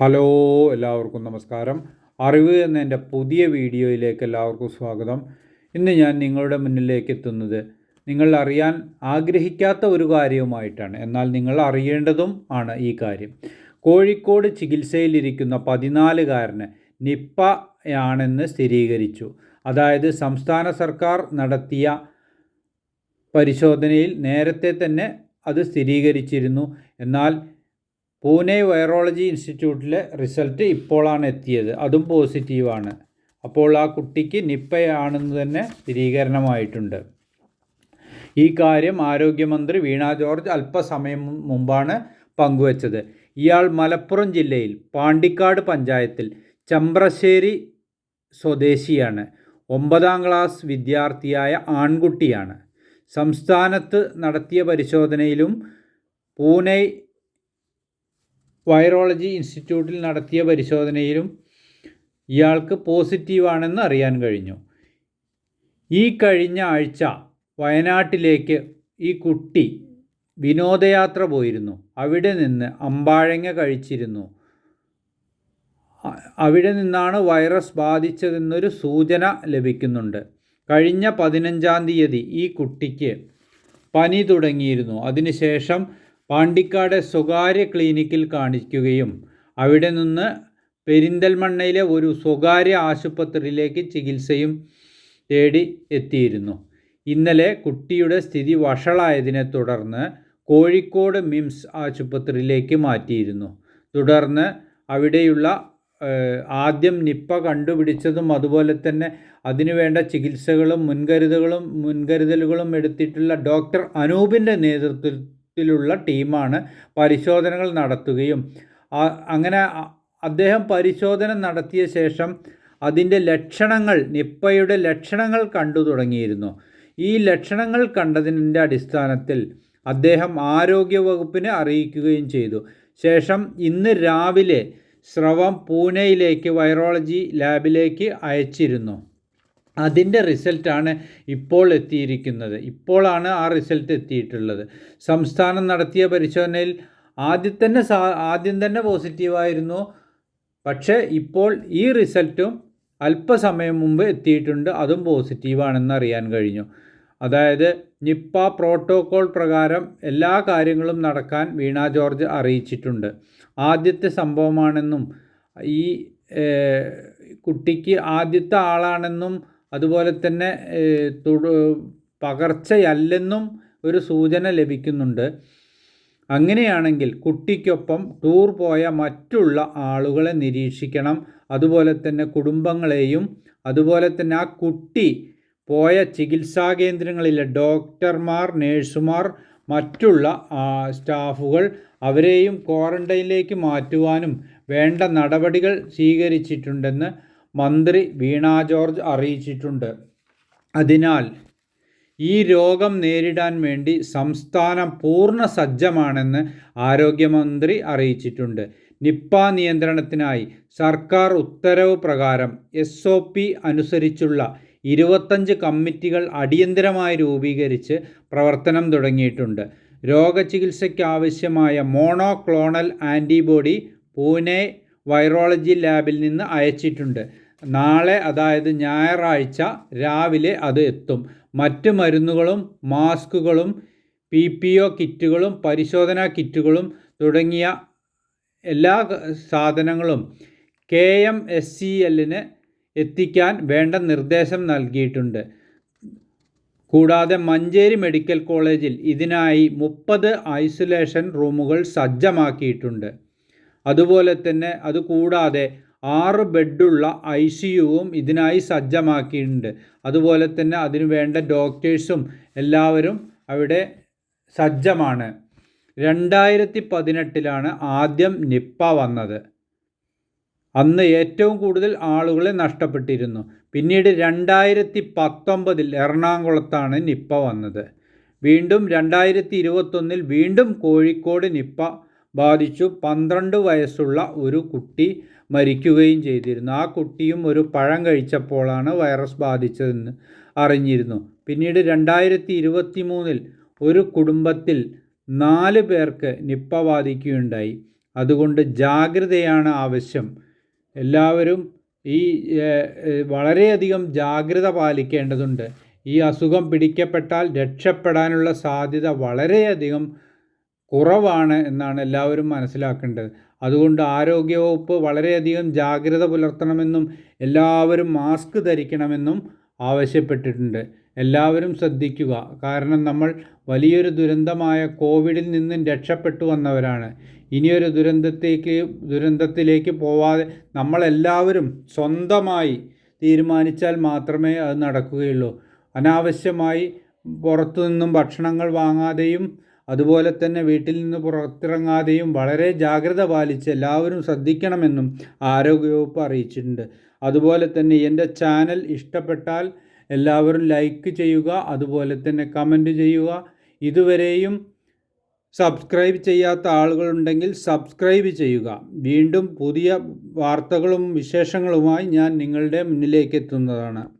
Hello എല്ലാവർക്കും നമസ്കാരം. അറിവ് എന്ന എന്റെ പുതിയ വീഡിയോയിലേക്ക് എല്ലാവർക്കും സ്വാഗതം. ഇന്ന് ഞാൻ നിങ്ങളുടെ മുന്നിലേക്ക് എത്തുന്നത് നിങ്ങൾ അറിയാൻ ആഗ്രഹിക്കാത്ത ഒരു കാര്യവുമായിട്ടാണ്. എന്നാൽ നിങ്ങൾ അറിയേണ്ടതും ആണ് ഈ കാര്യം. കോഴിക്കോട് ചികിത്സയിലിരിക്കുന്ന പതിനാലുകാരന് നിപ്പ ആണെന്ന് സ്ഥിരീകരിച്ചു. അതായത് സംസ്ഥാന സർക്കാർ നടത്തിയ പരിശോധനയിൽ നേരത്തെ തന്നെ അത് സ്ഥിരീകരിച്ചിരുന്നു. എന്നാൽ പൂനെ വൈറോളജി ഇൻസ്റ്റിറ്റ്യൂട്ടിലെ റിസൾട്ട് ഇപ്പോഴാണ് എത്തിയത്. അതും പോസിറ്റീവാണ് അപ്പോൾ ആ കുട്ടിക്ക് നിപ്പയാണെന്ന് തന്നെ സ്ഥിരീകരണമായിട്ടുണ്ട്. ഈ കാര്യം ആരോഗ്യമന്ത്രി വീണ ജോർജ് അല്പസമയം മുമ്പാണ് പങ്കുവച്ചത്. ഇയാൾ മലപ്പുറം ജില്ലയിൽ പാണ്ടിക്കാട് പഞ്ചായത്തിൽ ചമ്പ്രശ്ശേരി സ്വദേശിയാണ്. ഒമ്പതാം ക്ലാസ് വിദ്യാർത്ഥിയായ ആൺകുട്ടിയാണ്. സംസ്ഥാനത്ത് നടത്തിയ പരിശോധനയിലും പൂനെ വൈറോളജി ഇൻസ്റ്റിറ്റ്യൂട്ടിൽ നടത്തിയ പരിശോധനയിലും ഇയാൾക്ക് പോസിറ്റീവാണെന്ന് അറിയാൻ കഴിഞ്ഞു. ഈ കഴിഞ്ഞ ആഴ്ച വയനാട്ടിലേക്ക് ഈ കുട്ടി വിനോദയാത്ര പോയിരുന്നു. അവിടെ നിന്ന് അമ്പാഴങ്ങ കഴിച്ചിരുന്നു. അവിടെ നിന്നാണ് വൈറസ് ബാധിച്ചതെന്നൊരു സൂചന ലഭിക്കുന്നുണ്ട്. കഴിഞ്ഞ പതിനഞ്ചാം തീയതി ഈ കുട്ടിക്ക് പനി തുടങ്ങിയിരുന്നു. അതിനുശേഷം പാണ്ടിക്കാട് സ്വകാര്യ ക്ലിനിക്കിൽ കാണിക്കുകയും അവിടെ നിന്ന് പെരിന്തൽമണ്ണയിലെ ഒരു സ്വകാര്യ ആശുപത്രിയിലേക്ക് ചികിത്സയും തേടി എത്തിയിരുന്നു. ഇന്നലെ കുട്ടിയുടെ സ്ഥിതി വഷളായതിനെ തുടർന്ന് കോഴിക്കോട് മിംസ് ആശുപത്രിയിലേക്ക് മാറ്റിയിരുന്നു. തുടർന്ന് അവിടെയുള്ള ആദ്യം നിപ്പ കണ്ടുപിടിച്ചതും അതുപോലെ തന്നെ അതിനുവേണ്ട ചികിത്സകളും മുൻകരുതലുകളും മുൻകരുതലുകളും എടുത്തിട്ടുള്ള ഡോക്ടർ അനൂപിന്റെ നേതൃത്വത്തിൽ ത്തിലുള്ള ടീമാണ് പരിശോധനകൾ നടത്തുകയും. അങ്ങനെ അദ്ദേഹം പരിശോധന നടത്തിയ ശേഷം അതിന്റെ ലക്ഷണങ്ങൾ നിപ്പയുടെ ലക്ഷണങ്ങൾ കണ്ടു തുടങ്ങിയിരുന്നു. ഈ ലക്ഷണങ്ങൾ കണ്ടതിന്റെ അടിസ്ഥാനത്തിൽ അദ്ദേഹം ആരോഗ്യവകുപ്പിനെ അറിയിക്കുകയും ചെയ്തു. ശേഷം ഇന്ന് രാവിലെ സ്രവം പൂനെയിലേക്ക് വൈറോളജി ലാബിലേക്ക് അയച്ചിരുന്നു. അതിന്റെ റിസൾട്ടാണ് ഇപ്പോൾ എത്തിയിരിക്കുന്നത്. ഇപ്പോഴാണ് ആ റിസൾട്ട് എത്തിയിട്ടുള്ളത്. സംസ്ഥാനം നടത്തിയ പരിശോധനയിൽ ആദ്യം തന്നെ സാ ആദ്യം തന്നെ പോസിറ്റീവായിരുന്നു പക്ഷേ ഇപ്പോൾ ഈ റിസൾട്ടും അല്പസമയം മുമ്പ് എത്തിയിട്ടുണ്ട്. അതും പോസിറ്റീവാണെന്ന് അറിയാൻ കഴിഞ്ഞു. അതായത് നിപ്പ പ്രോട്ടോകോൾ പ്രകാരം എല്ലാ കാര്യങ്ങളും നടക്കാൻ വീണ ജോർജ് അറിയിച്ചിട്ടുണ്ട്. ആദ്യത്തെ സംഭവമാണെന്നും ഈ കുട്ടിക്ക് ആദ്യത്തെ ആളാണെന്നും അതുപോലെ തന്നെ പകർച്ചയല്ലെന്നും ഒരു സൂചന ലഭിക്കുന്നുണ്ട്. അങ്ങനെയാണെങ്കിൽ കുട്ടിക്കൊപ്പം ടൂർ പോയ മറ്റുള്ള ആളുകളെ നിരീക്ഷിക്കണം. അതുപോലെ തന്നെ കുടുംബങ്ങളെയും അതുപോലെ തന്നെ ആ കുട്ടി പോയ ചികിത്സാ കേന്ദ്രങ്ങളിലെ ഡോക്ടർമാർ നേഴ്സുമാർ മറ്റുള്ള സ്റ്റാഫുകൾ അവരെയും ക്വാറന്റൈനിലേക്ക് മാറ്റുവാനും വേണ്ട നടപടികൾ സ്വീകരിച്ചിട്ടുണ്ടെന്ന് മന്ത്രി വീണ ജോർജ് അറിയിച്ചിട്ടുണ്ട്. അതിനാൽ ഈ രോഗം നേരിടാൻ വേണ്ടി സംസ്ഥാനം പൂർണ സജ്ജമാണെന്ന് ആരോഗ്യമന്ത്രി അറിയിച്ചിട്ടുണ്ട്. നിപ്പ നിയന്ത്രണത്തിനായി സർക്കാർ ഉത്തരവ് പ്രകാരം എസ് ഒ പി അനുസരിച്ചുള്ള ഇരുപത്തഞ്ച് കമ്മിറ്റികൾ അടിയന്തരമായി രൂപീകരിച്ച് പ്രവർത്തനം തുടങ്ങിയിട്ടുണ്ട്. രോഗചികിത്സയ്ക്കാവശ്യമായ മോണോക്ലോണൽ ആന്റിബോഡി പൂനെ വൈറോളജി ലാബിൽ നിന്ന് അയച്ചിട്ടുണ്ട്. നാളെ അതായത് ഞായറാഴ്ച രാവിലെ അത് എത്തും. മറ്റ് മരുന്നുകളും മാസ്കുകളും പി പി ഒ കിറ്റുകളും പരിശോധനാ കിറ്റുകളും തുടങ്ങിയ എല്ലാ സാധനങ്ങളും കെ എം എസ് സി എല്ലിന് എത്തിക്കാൻ വേണ്ട നിർദ്ദേശം നൽകിയിട്ടുണ്ട്. കൂടാതെ മഞ്ചേരി മെഡിക്കൽ കോളേജിൽ ഇതിനായി മുപ്പത് ഐസൊലേഷൻ റൂമുകൾ സജ്ജമാക്കിയിട്ടുണ്ട്. അതുപോലെ തന്നെ അതുകൂടാതെ ആറ് ബെഡുള്ള ഐ സി യുവും ഇതിനായി സജ്ജമാക്കിയിട്ടുണ്ട്. അതുപോലെ തന്നെ അതിനു വേണ്ട ഡോക്ടേഴ്സും എല്ലാവരും അവിടെ സജ്ജമാണ്. രണ്ടായിരത്തി പതിനെട്ടിലാണ് ആദ്യം നിപ്പ വന്നത്. അന്ന് ഏറ്റവും കൂടുതൽ ആളുകളെ നഷ്ടപ്പെട്ടിരുന്നു. പിന്നീട് രണ്ടായിരത്തി പത്തൊമ്പതിൽ എറണാകുളത്താണ് നിപ്പ വന്നത്. വീണ്ടും രണ്ടായിരത്തി ഇരുപത്തൊന്നിൽ വീണ്ടും കോഴിക്കോട് നിപ്പ ബാധിച്ചു. പന്ത്രണ്ട് വയസ്സുള്ള ഒരു കുട്ടി മരിക്കുകയും ചെയ്തിരുന്നു. ആ കുട്ടിയും ഒരു പഴം കഴിച്ചപ്പോഴാണ് വൈറസ് ബാധിച്ചതെന്ന് അറിഞ്ഞിരുന്നു. പിന്നീട് രണ്ടായിരത്തി ഇരുപത്തി മൂന്നിൽ ഒരു കുടുംബത്തിൽ നാല് പേർക്ക് നിപ്പ ബാധിക്കുകയുണ്ടായി. അതുകൊണ്ട് ജാഗ്രതയാണ് ആവശ്യം. എല്ലാവരും ഈ വളരെയധികം ജാഗ്രത പാലിക്കേണ്ടതുണ്ട്. ഈ അസുഖം പിടിക്കപ്പെട്ടാൽ രക്ഷപ്പെടാനുള്ള സാധ്യത വളരെയധികം കുറവാണ് എന്നാണ് എല്ലാവരും മനസ്സിലാക്കേണ്ടത്. അതുകൊണ്ട് ആരോഗ്യവകുപ്പ് വളരെയധികം ജാഗ്രത പുലർത്തണമെന്നും എല്ലാവരും മാസ്ക് ധരിക്കണമെന്നും ആവശ്യപ്പെട്ടിട്ടുണ്ട്. എല്ലാവരും ശ്രദ്ധിക്കുക. കാരണം നമ്മൾ വലിയൊരു ദുരന്തമായ കോവിഡിൽ നിന്നും രക്ഷപ്പെട്ടു വന്നവരാണ്. ഇനിയൊരു ദുരന്തത്തേക്ക് ദുരന്തത്തിലേക്ക് പോവാതെ നമ്മളെല്ലാവരും സ്വന്തമായി തീരുമാനിച്ചാൽ മാത്രമേ അത് നടക്കുകയുള്ളൂ. അനാവശ്യമായി പുറത്തു നിന്നും ഭക്ഷണങ്ങൾ വാങ്ങാതെയും അതുപോലെ തന്നെ വീട്ടിൽ നിന്ന് പുറത്തിറങ്ങാതെയും വളരെ ജാഗ്രത പാലിച്ച് എല്ലാവരും ശ്രദ്ധിക്കണമെന്നും ആരോഗ്യവകുപ്പ് അറിയിച്ചിട്ടുണ്ട്. അതുപോലെ തന്നെ എന്റെ ചാനൽ ഇഷ്ടപ്പെട്ടാൽ എല്ലാവരും ലൈക്ക് ചെയ്യുക അതുപോലെ തന്നെ കമന്റ് ചെയ്യുക. ഇതുവരെയും സബ്സ്ക്രൈബ് ചെയ്യാത്ത ആളുകളുണ്ടെങ്കിൽ സബ്സ്ക്രൈബ് ചെയ്യുക. വീണ്ടും പുതിയ വാർത്തകളും വിശേഷങ്ങളുമായി ഞാൻ നിങ്ങളുടെ മുന്നിലേക്ക് എത്തുന്നതാണ്.